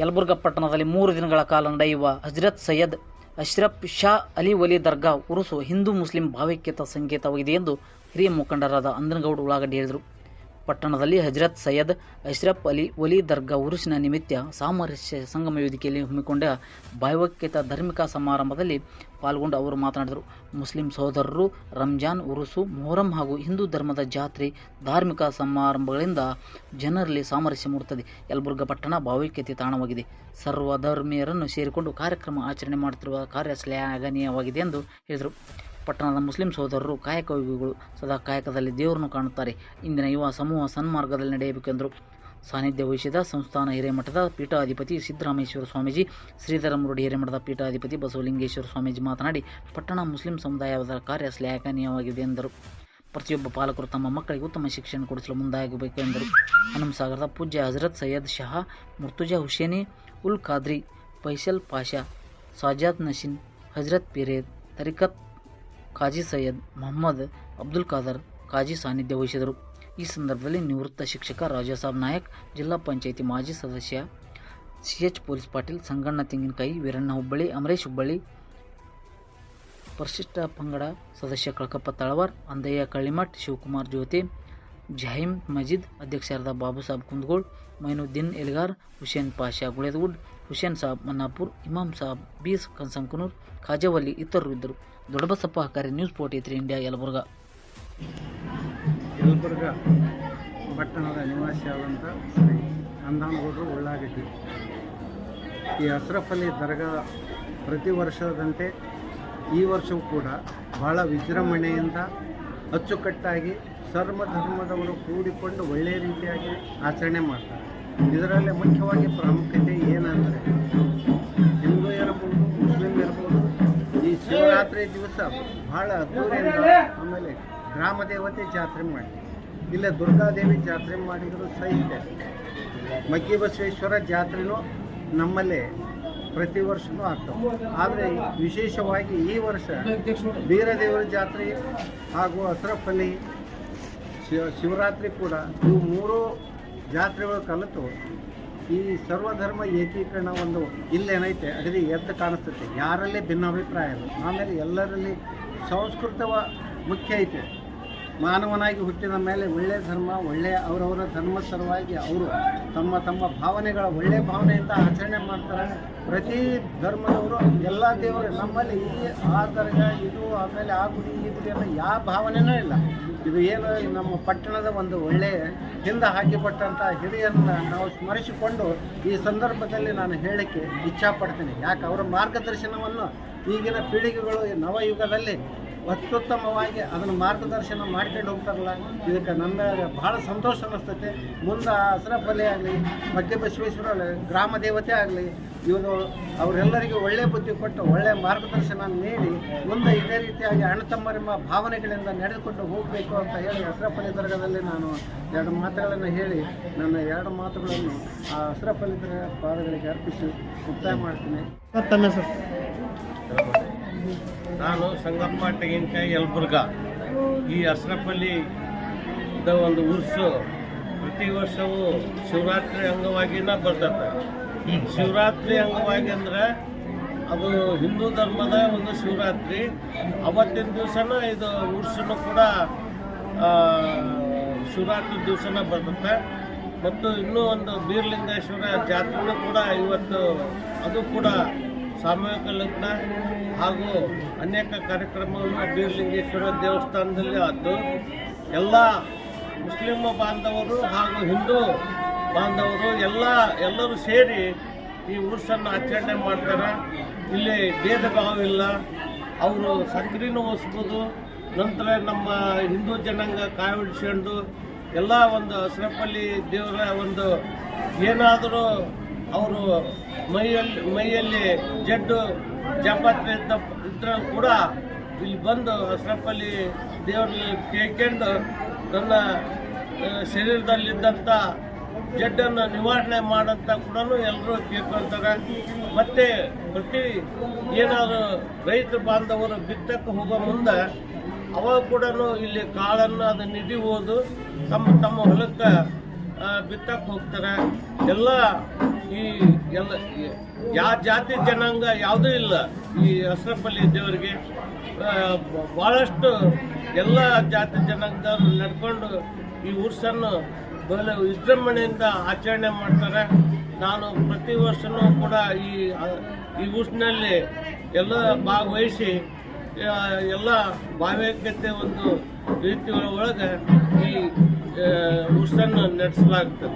ಯಲಬುರ್ಗಾ ಪಟ್ಟಣದಲ್ಲಿ ಮೂರು ದಿನಗಳ ಕಾಲ ನಡೆಯುವ ಹಜರತ್ ಸೈಯದ್ ಅಶ್ರಫ್ ಶಾ ಅಲಿ ವಲಿ ದರ್ಗಾ ಉರುಸು ಹಿಂದೂ ಮುಸ್ಲಿಂ ಭಾವೈಕ್ಯತಾ ಸಂಕೇತವಾಗಿದೆ ಎಂದು ಹಿರಿಯ ಮುಖಂಡರಾದ ಅಂದನಗೌಡ ಉಳ್ಳಾಗಡ್ಡಿ ಹೇಳಿದರು. ಪಟ್ಟಣದಲ್ಲಿ ಹಜರತ್ ಸೈಯದ್ ಅಶ್ರಫ್ ಅಲಿ ಒಲಿ ದರ್ಗಾ ಉರುಸಿನ ನಿಮಿತ್ತ ಸಾಮರಸ್ಯ ಸಂಗಮ ವೇದಿಕೆಯಲ್ಲಿ ಹಮ್ಮಿಕೊಂಡ ಭಾವೈಕ್ಯತಾ ಧಾರ್ಮಿಕ ಸಮಾರಂಭದಲ್ಲಿ ಪಾಲ್ಗೊಂಡು ಅವರು ಮಾತನಾಡಿದರು. ಮುಸ್ಲಿಂ ಸಹೋದರರು ರಂಜಾನ್, ಉರುಸು, ಮೊಹರಂ ಹಾಗೂ ಹಿಂದೂ ಧರ್ಮದ ಜಾತ್ರೆ, ಧಾರ್ಮಿಕ ಸಮಾರಂಭಗಳಿಂದ ಜನರಲ್ಲಿ ಸಾಮರಸ್ಯ ಮೂಡುತ್ತದೆ. ಯಲಬುರ್ಗ ಪಟ್ಟಣ ಭಾವೈಕ್ಯತೆ ತಾಣವಾಗಿದೆ. ಸರ್ವಧರ್ಮೀಯರನ್ನು ಸೇರಿಕೊಂಡು ಕಾರ್ಯಕ್ರಮ ಆಚರಣೆ ಮಾಡುತ್ತಿರುವ ಕಾರ್ಯ ಶ್ಲಾಘನೀಯವಾಗಿದೆ ಎಂದು ಹೇಳಿದರು. ಪಟ್ಟಣದ ಮುಸ್ಲಿಂ ಸಹೋದರರು ವಿಭಿಗಳು ಸದಾ ಕಾಯಕದಲ್ಲಿ ದೇವರನ್ನು ಕಾಣುತ್ತಾರೆ. ಇಂದಿನ ಯುವ ಸಮೂಹ ಸನ್ಮಾರ್ಗದಲ್ಲಿ ನಡೆಯಬೇಕೆಂದರು. ಸಾನ್ನಿಧ್ಯ ವಹಿಸಿದ ಸಂಸ್ಥಾನ ಹಿರೇಮಠದ ಪೀಠಾಧಿಪತಿ ಸಿದ್ದರಾಮೇಶ್ವರ ಸ್ವಾಮೀಜಿ, ಶ್ರೀಧರ ಮುರುಡಿ ಹಿರೇಮಠದ ಪೀಠಾಧಿಪತಿ ಬಸವಲಿಂಗೇಶ್ವರ ಸ್ವಾಮೀಜಿ ಮಾತನಾಡಿ, ಪಟ್ಟಣ ಮುಸ್ಲಿಂ ಸಮುದಾಯದ ಕಾರ್ಯ ಶ್ಲಾಘನೀಯವಾಗಿದೆ ಎಂದರು. ಪ್ರತಿಯೊಬ್ಬ ಪಾಲಕರು ತಮ್ಮ ಮಕ್ಕಳಿಗೆ ಉತ್ತಮ ಶಿಕ್ಷಣ ಕೊಡಿಸಲು ಮುಂದಾಗಬೇಕು ಎಂದರು ಹನುಮಸಾಗರದ ಪೂಜ್ಯ ಹಜರತ್ ಸೈಯದ್ ಶಹಾ ಮುರ್ತುಜಾ ಹುಸೇನಿ, ಉಲ್ ಖಾದ್ರಿ, ಫೈಸಲ್ ಪಾಷಾ, ಸಾಜಾದ್ ನಶೀನ್, ಹಜರತ್ ಪಿರೇದ್ ತರಿಕತ್ ಕಾಜಿ ಸೈಯದ್ ಮೊಹಮ್ಮದ್ ಅಬ್ದುಲ್ ಖಾದರ್ ಕಾಜಿ ಸಾನ್ನಿಧ್ಯ ವಹಿಸಿದರು. ಈ ಸಂದರ್ಭದಲ್ಲಿ ನಿವೃತ್ತ ಶಿಕ್ಷಕ ರಾಜಾಸಾಬ್ ನಾಯಕ್, ಜಿಲ್ಲಾ ಪಂಚಾಯಿತಿ ಮಾಜಿ ಸದಸ್ಯ C H police Patil, Sanganna Tenginakai, Veeranna Hubballi, Amaresh Hubballi, ಪರಿಶಿಷ್ಟ ಪಂಗಡ ಸದಸ್ಯ ಕಳಕಪ್ಪ ತಳವಾರ್, ಅಂದಯ್ಯ ಕಳ್ಳಿಮಠ್, ಶಿವಕುಮಾರ್ ಜ್ಯೋತಿ ಜಹೀಮ್ ಮಜೀದ್ ಅಧ್ಯಕ್ಷರಾದ ಬಾಬು ಸಾಬ್ ಕುಂದಗೋಳ್, ಮೈನುದ್ದೀನ್ ಎಲ್ಗಾರ್, ಹುಸೇನ್ ಪಾಷಾ ಗುಳೇದಗುಡ್, ಹುಸೇನ್ ಸಾಬ್ ಮನ್ನಾಪುರ್, ಇಮಾಮ್ ಸಾಬ್ ಬೀಸ್ ಕನ್ಸಂಕನೂರ್, ಖಾಜಾವಲ್ಲಿ ಇತರರು ಇದ್ದರು. Doddabasappa Hakari news forty three India, Yelburga. Yelburga ಪಟ್ಟಣದ ನಿವಾಸಿಯಾದಂಥ ಶ್ರೀ ಅಂದಾನಗೌಡರು ಉಳ್ಳಾಗಡ್ಡಿ. ಈ ಅಶ್ರಫ್ ಅಲಿ ದರ್ಗಾ ಪ್ರತಿ ವರ್ಷದಂತೆ ಈ ವರ್ಷವೂ ಕೂಡ ಬಹಳ ವಿಜೃಂಭಣೆಯಿಂದ ಅಚ್ಚುಕಟ್ಟಾಗಿ ಸರ್ವ ಧರ್ಮದವರು ಕೂಡಿಕೊಂಡು ಒಳ್ಳೆಯ ರೀತಿಯಾಗಿ ಆಚರಣೆ ಮಾಡ್ತಾರೆ. ಇದರಲ್ಲಿ ಮುಖ್ಯವಾಗಿ ಪ್ರಾಮುಖ್ಯತೆ ಏನಂದರೆ ಹಿಂದೂ ಇರಬಹುದು ಮುಸ್ಲಿಂ ಇರ್ಬೋದು, ಈ ಶಿವರಾತ್ರಿ ದಿವಸ ಬಹಳ ಅದ್ದೂರಿಯಿಂದ ಆಮೇಲೆ ಗ್ರಾಮ ದೇವತೆ ಜಾತ್ರೆ ಮಾಡಿ ಇಲ್ಲೇ ದುರ್ಗಾದೇವಿ ಜಾತ್ರೆ ಮಾಡಿದರೂ ಸಹಿತ. ಮಗ್ಗಿ ಬಸವೇಶ್ವರ ಜಾತ್ರೆನೂ ನಮ್ಮಲ್ಲಿ ಪ್ರತಿ ವರ್ಷವೂ ಆಗ್ತವೆ ಆದರೆ ವಿಶೇಷವಾಗಿ ಈ ವರ್ಷ ಬೀರದೇವರ ಜಾತ್ರೆ ಹಾಗೂ ಅಸ್ರಫ್ ಅಲಿ ಶಿವ, ಶಿವರಾತ್ರಿ ಕೂಡ ಇವು ಮೂರು ಜಾತ್ರೆಗಳು ಕಲಿತು ಈ ಸರ್ವಧರ್ಮ ಏಕೀಕರಣ ಒಂದು ಇಲ್ಲೇನೈತೆ ಅಗದಿ ಎದ್ದು ಕಾಣಿಸ್ತೈತೆ. ಯಾರಲ್ಲಿ ಭಿನ್ನಾಭಿಪ್ರಾಯ ಇಲ್ಲ. ಆಮೇಲೆ ಎಲ್ಲರಲ್ಲಿ ಸಂಸ್ಕೃತವ ಮುಖ್ಯ ಐತೆ. ಮಾನವನಾಗಿ ಹುಟ್ಟಿದ ಮೇಲೆ ಒಳ್ಳೆಯ ಧರ್ಮ ಒಳ್ಳೆಯ ಅವರವರ ಧರ್ಮ ಸಲುವಾಗಿ ಅವರು ತಮ್ಮ ತಮ್ಮ ಭಾವನೆಗಳ ಒಳ್ಳೆಯ ಭಾವನೆಯಿಂದ ಆಚರಣೆ ಮಾಡ್ತಾರೆ. ಪ್ರತಿ ಧರ್ಮದವರು, ಎಲ್ಲ ದೇವರು ನಮ್ಮಲ್ಲಿ ಈ, ಆ ಇದು, ಆಮೇಲೆ ಆ ಗುಡಿ, ಈ ಗುಡಿ ಅನ್ನೋ ಯಾವ ಭಾವನೆಯೂ ಇಲ್ಲ. ಇದು ಏನು ನಮ್ಮ ಪಟ್ಟಣದ ಒಂದು ಒಳ್ಳೆಯ ಹಿಂದೆ ಹಾಕಿಕೊಟ್ಟಂಥ ಹಿರಿಯರನ್ನ ನಾವು ಸ್ಮರಿಸಿಕೊಂಡು ಈ ಸಂದರ್ಭದಲ್ಲಿ ನಾನು ಹೇಳಕ್ಕೆ ಇಚ್ಛಾಪಡ್ತೀನಿ. ಯಾಕೆ? ಅವರ ಮಾರ್ಗದರ್ಶನವನ್ನು ಈಗಿನ ಪೀಳಿಗೆಗಳು ನವಯುಗದಲ್ಲಿ ಅತ್ಯುತ್ತಮವಾಗಿ ಅದನ್ನು ಮಾರ್ಗದರ್ಶನ ಮಾಡ್ಕೊಂಡು ಹೋಗ್ತಾರಲ್ಲ, ಇದಕ್ಕೆ ನಮ್ಮ ಭಾಳ ಸಂತೋಷ ಅನ್ನಿಸ್ತೈತೆ. ಮುಂದೆ ಹಸರಪಲ್ಲಿ ಆಗಲಿ, ಮಧ್ಯ ಬಸವೇಶ್ವರ ಗ್ರಾಮ ದೇವತೆ ಆಗಲಿ ಇವರು ಅವರೆಲ್ಲರಿಗೂ ಒಳ್ಳೆಯ ಬುದ್ಧಿ ಕೊಟ್ಟು ಒಳ್ಳೆಯ ಮಾರ್ಗದರ್ಶನ ನೀಡಿ ಮುಂದೆ ಇದೇ ರೀತಿಯಾಗಿ ಅಣ್ಣ ತಮ್ಮರೆಂಬ ಭಾವನೆಗಳಿಂದ ನಡೆದುಕೊಂಡು ಹೋಗಬೇಕು ಅಂತ ಹೇಳಿ ಹಸರಪಲ್ಲಿ ದರ್ಗದಲ್ಲಿ ನಾನು ಎರಡು ಮಾತುಗಳನ್ನು ಹೇಳಿ, ನನ್ನ ಎರಡು ಮಾತುಗಳನ್ನು ಆ ಹಸರಪಲ್ಲಿ ದರ್ಗ ಪಾದಗಳಿಗೆ ಅರ್ಪಿಸಿ ಮುಕ್ತಾಯ ಮಾಡ್ತೀನಿ. ತಮ್ಮ ಹೆಸರು? ನಾನು ಸಂಗಪ್ಪ ತೆಂಗಿನಕಾಯಿ ಯಲಬುರ್ಗ. ಈ ಅಸರಪಲ್ಲಿ ಒಂದು ಉರ್ಸು ಪ್ರತಿ ವರ್ಷವೂ ಶಿವರಾತ್ರಿ ಅಂಗವಾಗಿನ ಬರ್ತದೆ. ಶಿವರಾತ್ರಿ ಅಂಗವಾಗಿ ಅಂದ್ರೆ ಅದು ಹಿಂದೂ ಧರ್ಮದ ಒಂದು ಶಿವರಾತ್ರಿ. ಅವತ್ತಿನ ದಿವಸನ ಇದು ಉರ್ಸನು ಕೂಡ ಶಿವರಾತ್ರಿ ದಿವಸನ ಬರ್ತದೆ. ಮತ್ತು ಇನ್ನೂ ಒಂದು ಬೀರ್ಲಿಂಗೇಶ್ವರ ಜಾತ್ರೆನೂ ಕೂಡ ಇವತ್ತು ಅದು ಕೂಡ ಸಾಮೂಹಿಕ ಲಗ್ನ ಹಾಗೂ ಅನೇಕ ಕಾರ್ಯಕ್ರಮಗಳು ಬೀರ್ಲಿಂಗೇಶ್ವರ ದೇವಸ್ಥಾನದಲ್ಲಿ ಆದ್ದು, ಎಲ್ಲ ಮುಸ್ಲಿಮ್ ಬಾಂಧವರು ಹಾಗೂ ಹಿಂದೂ ಬಾಂಧವರು ಎಲ್ಲ, ಎಲ್ಲರೂ ಸೇರಿ ಈ ಉರ್ಸನ್ನು ಆಚರಣೆ ಮಾಡ್ತಾರೆ. ಇಲ್ಲಿ ಭೇದ ಭಾವ ಇಲ್ಲ. ಅವರು ಸಕ್ರಿನೂ ಓದಿಸ್ಬೋದು ನಂತರ ನಮ್ಮ ಹಿಂದೂ ಜನಾಂಗ ಕಾಯ್ಬಿಡ್ಸ್ಕೊಂಡು ಎಲ್ಲ ಒಂದು ಅಸ್ರಫಲ್ಲಿ ದೇವರ ಒಂದು ಏನಾದರೂ ಅವರು ಮೈಯಲ್ಲಿ ಮೈಯಲ್ಲಿ ಜಡ್ಡು ಜಾಪತ್ರೆ ಇದ್ದ ಇದ್ರೂ ಕೂಡ ಇಲ್ಲಿ ಬಂದು ಅಸ್ರಫಲ್ಲಿ ದೇವರಲ್ಲಿ ಕೇಳ್ಕೊಂಡು ನನ್ನ ಶರೀರದಲ್ಲಿದ್ದಂಥ ಜಡ್ಡನ್ನು ನಿವಾರಣೆ ಮಾಡಂತ ಕೂಡ ಎಲ್ಲರೂ ಕೇಳ್ಕೊಳ್ತಾರೆ ಮತ್ತೆ ಪ್ರತಿ ಏನಾದರೂ ರೈತ ಬಾಂಧವರು ಬಿತ್ತಕ್ಕೆ ಹೋಗೋ ಮುಂದೆ ಅವಾಗ ಕೂಡ ಇಲ್ಲಿ ಕಾಳನ್ನು ಅದು ನಿಧಿ ಹೋದು ತಮ್ಮ ತಮ್ಮ ಹೊಲಕ್ಕೆ ಬಿತ್ತಕ್ಕೆ ಹೋಗ್ತಾರೆ. ಎಲ್ಲ ಈ ಎಲ್ಲ ಯಾವ ಜಾತಿ ಜನಾಂಗ ಯಾವುದೂ ಇಲ್ಲ ಈ ಹಸರಪಲ್ಲಿ ದೇವರಿಗೆ. ಭಾಳಷ್ಟು ಎಲ್ಲ ಜಾತಿ ಜನಾಂಗದವರು ನಡ್ಕೊಂಡು ಈ ಉರ್ಸನ್ನು ಬಹಳ ವಿಜೃಂಭಣೆಯಿಂದ ಆಚರಣೆ ಮಾಡ್ತಾರೆ. ನಾನು ಪ್ರತಿ ವರ್ಷವೂ ಕೂಡ ಈ ಈ ಉರ್ಸ್ನಲ್ಲಿ ಎಲ್ಲ ಭಾಗವಹಿಸಿ ಎಲ್ಲ ಭಾವೈಕ್ಯತೆ ಒಂದು ರೀತಿಯ ಒಳಗೆ ಈ ಆ, ಉರ್ಸನ್ನು ನಡೆಸಲಾಗ್ತದೆ.